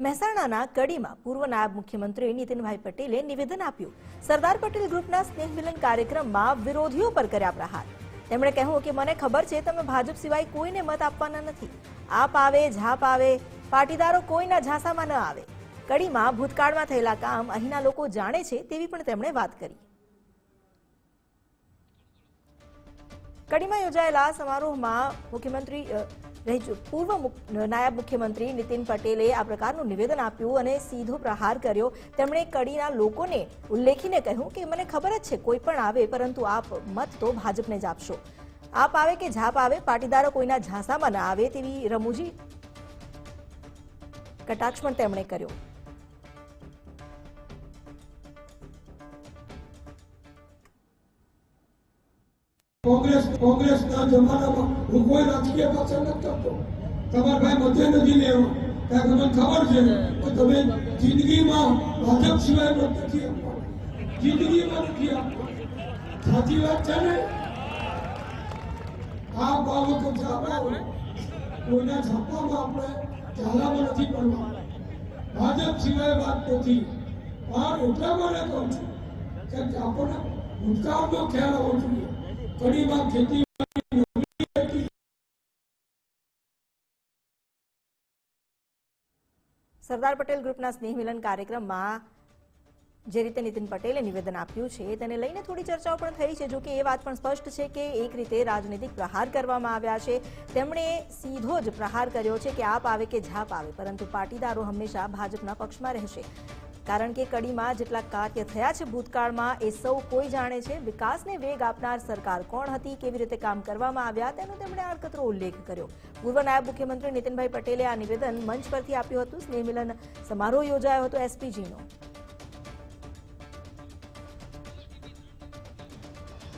મહેસાણાના કડીમાં પૂર્વ નાયબ મુખ્યમંત્રી નીતિનભાઈ પટેલે નિવેદન આપ્યું. સરદાર પટેલ ગ્રુપના સ્નેહ મિલન કાર્યક્રમમાં વિરોધીઓ પર કર્યા પ્રહાર. તેમણે કહ્યું કે મને ખબર છે તમે ભાજપ સિવાય કોઈને મત આપવાના નથી. આપ આવે ઝાપ આવે, પાટીદારો કોઈના ઝાંસામાં ન આવે. કડીમાં ભૂતકાળમાં થયેલા કામ અહીંના લોકો જાણે છે તેવી પણ તેમણે વાત કરી. કડીમાં યોજાયેલા સમારોહમાં મુખ્યમંત્રી રહી પૂર્વ નાયબ મુખ્યમંત્રી નીતિન પટેલે આ પ્રકારનું નિવેદન આપ્યું અને સીધો પ્રહાર કર્યો. તેમણે કડીના લોકોને ઉલ્લેખીને કહ્યું કે, મને ખબર જ છે, કોઈ પણ આવે, પરંતુ આપ મત તો ભાજપને જ આપશો. આપ આવે કે ઝાપ આવે, પાટીદારો કોઈના ઝાંસામાં ના આવે, તેવી રમૂજી કટાક્ષ પણ તેમણે કર્યો. કોંગ્રેસ કોંગ્રેસના જમાનામાં હું કોઈ રાજકીય પાછળ નથી કરતો તમારા ભાઈ મધ્ય નથી લેવો કારણ કે મને ખબર છે કે તમે જિંદગીમાં ભાજપ સિવાય મત નથી આપવાના જિંદગીમાં નથી આપવાના સાચી વાત છે ને આ બાબતો છાપાઓ કોઈના છાપામાં આપણે ઝાલામાં નથી પડવા ભાજપ સિવાય વાત નથી પણ એટલા માટે કહું છું કે આપણને ભૂતકાળનો ખ્યાલ હોવો જોઈએ કડીમાં ખેતી સરદાર પટેલ ગ્રુપના સ્નેહ મિલન કાર્યક્રમમાં જે રીતે નીતિન પટેલે નિવેદન આપ્યું છે, તેને લઈને થોડી ચર્ચાઓ પણ થઈ છે. જો કે એ વાત પણ સ્પષ્ટ છે કે એક રીતે રાજનૈતિક પ્રહાર કરવામાં આવ્યા છે. તેમણે સીધો જ પ્રહાર કર્યો છે કે આપ આવે કે જાપ આવે, પરંતુ પાટીદારો હંમેશા ભાજપના પક્ષમાં રહેશે. કારણ કે કડીમાં જેટલા કાર્ય થયા છે ભૂતકાળમાં, એ સૌ કોઈ જાણે છે વિકાસને વેગ આપનાર સરકાર કોણ હતી, કેવી રીતે કામ કરવામાં આવ્યા, તેનો તેમણે આડકતરો ઉલ્લેખ કર્યો. પૂર્વ નાયબ મુખ્યમંત્રી નીતિનભાઈ પટેલે આ નિવેદન મંચ પરથી આપ્યું હતું. સ્નેહમિલન સમારોહ યોજાયો હતો એસપીજીનો.